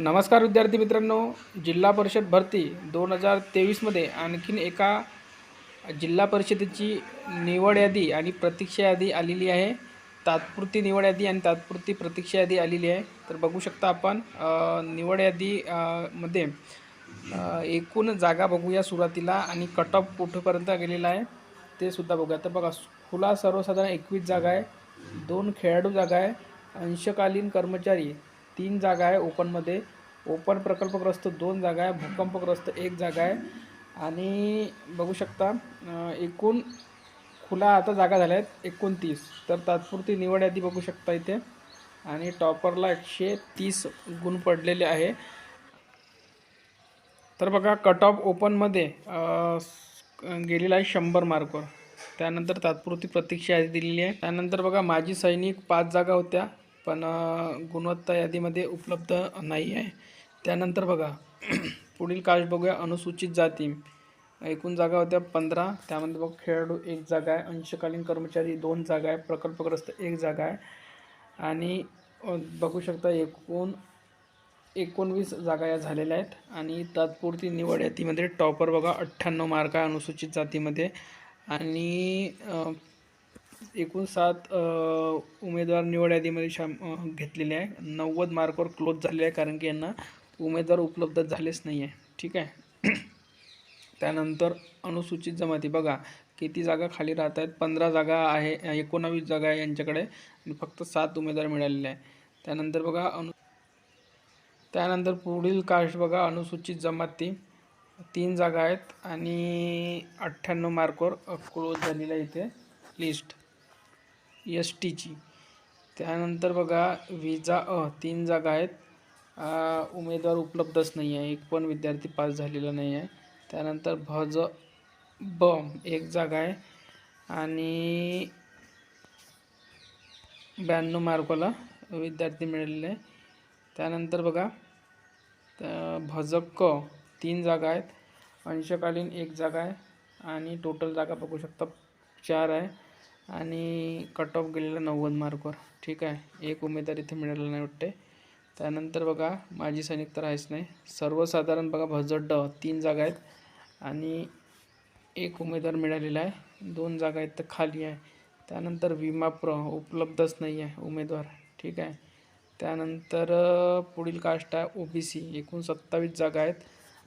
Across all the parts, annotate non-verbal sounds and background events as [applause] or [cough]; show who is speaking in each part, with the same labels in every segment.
Speaker 1: नमस्कार विद्यार्थी मित्रांनो. जिल्हा परिषद भरती दोन हजार तेवीसमध्ये आणखीन एका जिल्हा परिषदेची निवड यादी आणि प्रतीक्षा यादी आलेली आहे. तात्पुरती निवड यादी आणि तात्पुरती प्रतीक्षा यादी आलेली आहे. तर बघू शकता आपण निवड यादी मध्ये एकूण जागा बघूया सुरुवातीला आणि कट ऑफ कुठेपर्यंत गेलेला आहे ते सुद्धा बघूया. तर बघा खुला सर्वसाधारण एकवीस जागा आहे दोन खेळाडू जागा आहे अंशकालीन कर्मचारी तीन जागा आहे ओपनमध्ये. ओपन प्रकल्पग्रस्त दोन जागा आहे भूकंपग्रस्त एक जागा आहे. आणि बघू शकता एकूण खुला आता जागा झाल्या आहेत एकोणतीस. तर तात्पुरती निवड यादी बघू शकता इथे. आणि टॉपरला एकशे तीस गुण पडलेले आहे. तर बघा कट ऑफ ओपनमध्ये गेलेला आहे शंभर मार्कवर. त्यानंतर तात्पुरती प्रतीक्षा यादी दिलेली आहे. त्यानंतर बघा माजी सैनिक पाच जागा होत्या. पण गुणवत्ता यादीमध्ये उपलब्ध नाही आहे. त्यानंतर बघा [clears throat] पुढील कास्ट बघूया. अनुसूचित जाती. एकूण जागा होत्या पंधरा. त्यामध्ये बघ खेळाडू एक जागा आहे. अंशकालीन कर्मचारी दोन जागा आहे. प्रकल्पग्रस्त एक जागा आहे. आणि बघू शकता एकूण एकोणवीस जागा या झालेल्या आहेत. आणि तात्पुरती निवड यादीमध्ये टॉपर बघा अठ्ठ्याण्णव मार्क आहे अनुसूचित जातीमध्ये. आणि एकूण सात उमेदवार निवड यादीमध्ये शाम घेतलेले आहे. नव्वद मार्कवर क्लोज झालेले आहे कारण की यांना उमेदवार उपलब्ध झालेच नाही आहे ठीक आहे? [clears throat] त्यानंतर अनुसूचित जमाती. बघा किती जागा खाली राहत आहेत? पंधरा जागा आहे एकोणावीस जागा आहे यांच्याकडे. आणि फक्त सात उमेदवार मिळालेले आहे त्यानंतर बघा अनु त्यानंतर पुढील कास्ट बघा अनुसूचित जमाती. तीन जागा आहेत आणि अठ्ठ्याण्णव मार्कवर क्लोज झालेला आहे इथे लिस्ट एस टीची त्यानंतर बघा विजा अ तीन जागा आहेत. उमेदवार उपलब्धच नाही आहे. एक पण विद्यार्थी पास झालेला नाही आहे. त्यानंतर भज ब एक जागा आहे. आणि ब्याण्णव मार्कला विद्यार्थी मिळालेले आहे. त्यानंतर बघा त्या भजक क तीन जागा आहेत. अंशकालीन एक जागा आहे. आणि टोटल जागा बघू शकता चार आहे. आणि कट ऑफ गेलेला नव्वद मार्कवर ठीक आहे. एक उमेदवार इथे मिळाला नाही वाटते. त्यानंतर बघा माजी सैनिक तर आहेच नाही. सर्वसाधारण बघा भजड ड तीन जागा आहेत आणि एक उमेदवार मिळालेला आहे. दोन जागा आहेत तर खाली आहे. त्यानंतर विमा प्र उपलब्धच नाही आहे उमेदवार. ठीक आहे. त्यानंतर पुढील कास्ट आहे ओ बी सी एकूण सत्तावीस जागा आहेत.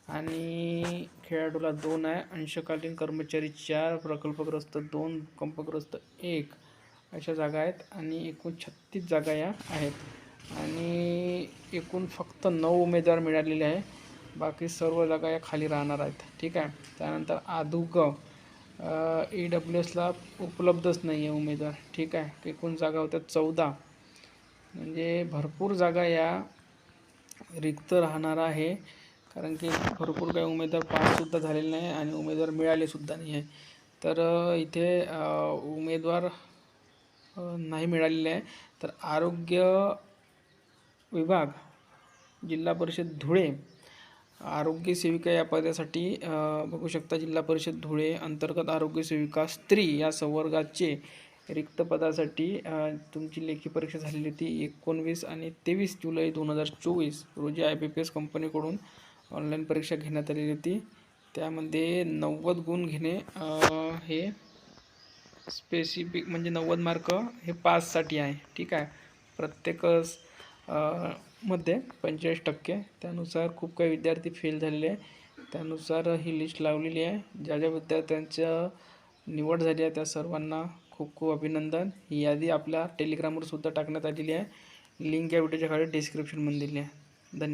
Speaker 1: आणि खेळाडूला दोन आहे. अंशकालीन कर्मचारी चार प्रकल्पग्रस्त दोन कंपग्रस्त एक अशा जागा आहेत आणि एकूण छत्तीस जागा या आहेत. आणि एकूण फक्त नऊ उमेदवार मिळालेले आहे. बाकी सर्व जागा या खाली राहणार आहेत. ठीक आहे? त्यानंतर आदुग ई डब्ल्यू एसला उपलब्धच नाही आहे उमेदवार. ठीक आहे? एकूण जागा होत्या चौदा. म्हणजे भरपूर जागा या रिक्त राहणार आहे. कारण की भरपूर काही उमेदवार पाससुद्धा झालेले नाही आणि उमेदवार मिळालेसुद्धा नाही आहे. तर इथे उमेदवार नाही मिळालेले आहे. तर आरोग्य विभाग जिल्हा परिषद धुळे आरोग्य सेविका या पदासाठी बघू शकता जिल्हा परिषद धुळे अंतर्गत आरोग्य सेविका स्त्री या संवर्गाचे रिक्त पदासाठी तुमची लेखी परीक्षा झालेली होती एकोणवीस आणि तेवीस जुलै दोन हजार चोवीस रोजी आय बी पी एस कंपनीकडून. ऑनलाईन परीक्षा घेण्यात आलेली होती. त्यामध्ये नव्वद गुण घेणे हे स्पेसिफिक म्हणजे नव्वद मार्क हे पाससाठी आहे. ठीक आहे? प्रत्येकमध्ये पंचेचाळीस टक्के. त्यानुसार खूप काही विद्यार्थी फेल झालेले आहे. त्यानुसार ही लिस्ट लावलेली आहे. ज्या ज्या विद्यार्थ्यांच्या निवड झाली आहे त्या सर्वांना खूप खूप अभिनंदन. ही यादी आपल्या टेलिग्रामवर सुद्धा टाकण्यात आलेली आहे. लिंक या व्हिडिओच्या खाली डिस्क्रिप्शनमध्ये दिली आहे. धन्यवाद.